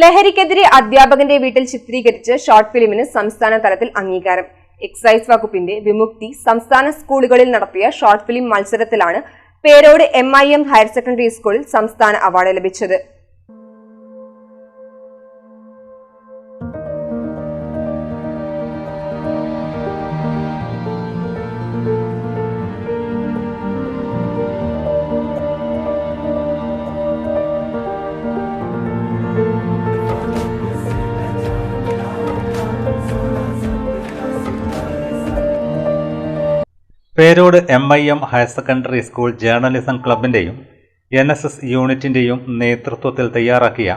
ലഹരിക്കെതിരെ അധ്യാപകന്റെ വീട്ടിൽ ചിത്രീകരിച്ച് ഷോർട്ട് ഫിലിമിന് സംസ്ഥാന തലത്തിൽ അംഗീകാരം. എക്സൈസ് വകുപ്പിന്റെ വിമുക്തി സംസ്ഥാന സ്കൂളുകളിൽ നടത്തിയ short film മത്സരത്തിലാണ് Perode M I M higher secondary സ്കൂളിൽ സംസ്ഥാന അവാർഡ് ലഭിച്ചത്. Perode M I M higher secondary school journalism ക്ലബിന്റെയും N S S യൂണിറ്റിന്റെയും നേതൃത്വത്തിൽ തയ്യാറാക്കിയ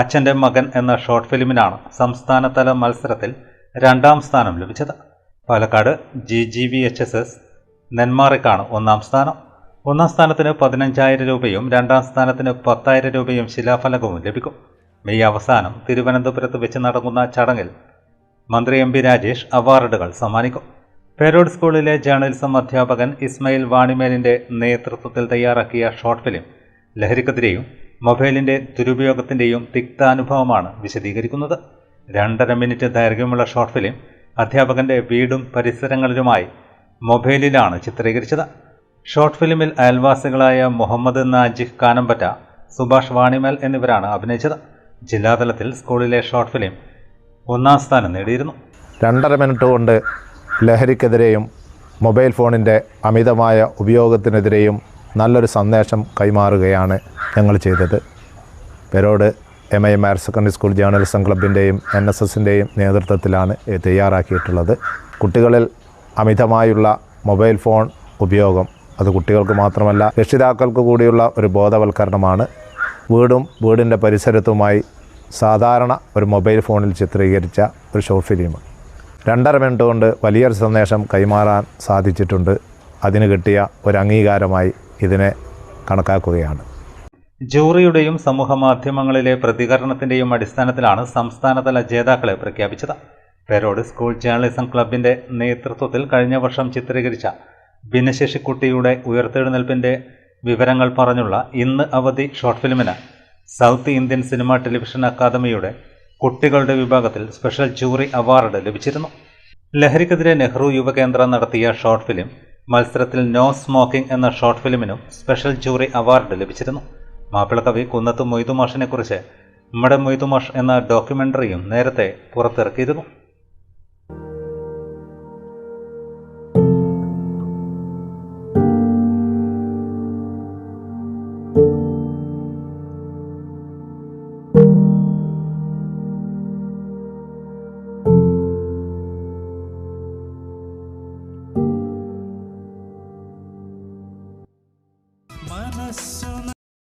അച്ഛന്റെ മകൻ എന്ന ഷോർട്ട് ഫിലിമിനാണ് സംസ്ഥാനതല മത്സരത്തിൽ രണ്ടാം സ്ഥാനം ലഭിച്ചത്. Palakkad G G V H S S നെന്മാറയ്ക്കാണ് ഒന്നാം സ്ഥാനം. ഒന്നാം സ്ഥാനത്തിന് പതിനഞ്ചായിരം രൂപയും രണ്ടാം സ്ഥാനത്തിന് പത്തായിരം രൂപയും ശിലാഫലകവും ലഭിക്കും. മെയ് അവസാനം തിരുവനന്തപുരത്ത് വെച്ച് നടക്കുന്ന ചടങ്ങിൽ മന്ത്രി എം പി രാജേഷ് അവാർഡുകൾ സമ്മാനിക്കും. പേരോഡ് സ്കൂളിലെ ജേർണലിസം അധ്യാപകൻ ഇസ്മയിൽ വാണിമേലിന്റെ നേതൃത്വത്തിൽ തയ്യാറാക്കിയ ഷോർട്ട് ഫിലിം ലഹരിക്കെതിരെയും മൊബൈലിന്റെ ദുരുപയോഗത്തിന്റെയും തിക്താനുഭവമാണ് വിശദീകരിക്കുന്നത്. രണ്ടര മിനിറ്റ് ദൈർഘ്യമുള്ള ഷോർട്ട് ഫിലിം അധ്യാപകന്റെ വീടും പരിസരങ്ങളിലുമായി മൊബൈലിലാണ് ചിത്രീകരിച്ചത്. ഷോർട്ട് ഫിലിമിൽ അയൽവാസികളായ മുഹമ്മദ് നാജിഹ് കാനമ്പറ്റ സുഭാഷ് വാണിമേൽ എന്നിവരാണ് അഭിനയിച്ചത്. ജില്ലാതലത്തിൽ സ്കൂളിലെ ഷോർട്ട് ഫിലിം ഒന്നാം സ്ഥാനം നേടിയിരുന്നു. രണ്ടര മിനിറ്റ് കൊണ്ട് ലഹരിക്കെതിരെയും മൊബൈൽ ഫോണിന്റെ അമിതമായ ഉപയോഗത്തിനെതിരെയും നല്ലൊരു സന്ദേശം കൈമാറുകയാണ് ഞങ്ങൾ ചെയ്തത്. Perode M I M higher secondary school journalism ക്ലബിന്റെയും N S എസിന്റെയും നേതൃത്വത്തിലാണ് തയ്യാറാക്കിയിട്ടുള്ളത്. കുട്ടികളിൽ അമിതമായുള്ള മൊബൈൽ ഫോൺ ഉപയോഗം അത് കുട്ടികൾക്ക് മാത്രമല്ല രക്ഷിതാക്കൾക്ക് കൂടിയുള്ള ഒരു ബോധവൽക്കരണമാണ്. വീടും വീടിന്റെ പരിസരത്തുമായി സാധാരണ ഒരു മൊബൈൽ ഫോണിൽ ചിത്രീകരിച്ച ഒരു ഷോർട്ട് ഫിലിം. രണ്ടര മിനിറ്റ് കൊണ്ട് വലിയൊരു സന്ദേശം കൈമാറാൻ സാധിച്ചിട്ടുണ്ട്. അതിന് കിട്ടിയ ഒരു അംഗീകാരമായി ഇതിനെ കണക്കാക്കുകയാണ്. ജൂറിയുടെയും സമൂഹ മാധ്യമങ്ങളിലെ പ്രതികരണത്തിന്റെയും അടിസ്ഥാനത്തിലാണ് സംസ്ഥാനതല ജേതാക്കളെ പ്രഖ്യാപിച്ചത്. പേരോട് സ്കൂൾ ജേർണലിസം ക്ലബിന്റെ നേതൃത്വത്തിൽ കഴിഞ്ഞ വർഷം ചിത്രീകരിച്ച ഭിന്നശേഷിക്കുട്ടിയുടെ ഉയർത്തെഴുന്നേൽപ്പിന്റെ വിവരങ്ങൾ പറഞ്ഞുള്ള ഇന്ന് അവധി ഷോർട്ട് ഫിലിമിന് സൗത്ത് ഇന്ത്യൻ സിനിമ ടെലിവിഷൻ അക്കാദമിയുടെ കുട്ടികളുടെ വിഭാഗത്തിൽ സ്പെഷ്യൽ ജൂറി അവാർഡ് ലഭിച്ചിരുന്നു. ലഹരിക്കെതിരെ നെഹ്റു യുവകേന്ദ്ര നടത്തിയ ഷോർട്ട് ഫിലിം മത്സരത്തിൽ നോ സ്മോക്കിംഗ് എന്ന ഷോർട്ട് ഫിലിമിനും സ്പെഷ്യൽ ജൂറി അവാർഡ് ലഭിച്ചിരുന്നു. മാപ്പിളകവി കുന്നത്ത് മൊയ്തുമാഷിനെക്കുറിച്ച് നമ്മുടെ മൊയ്തുമാഷ് എന്ന ഡോക്യുമെന്ററിയും നേരത്തെ പുറത്തിറക്കിയിരുന്നു.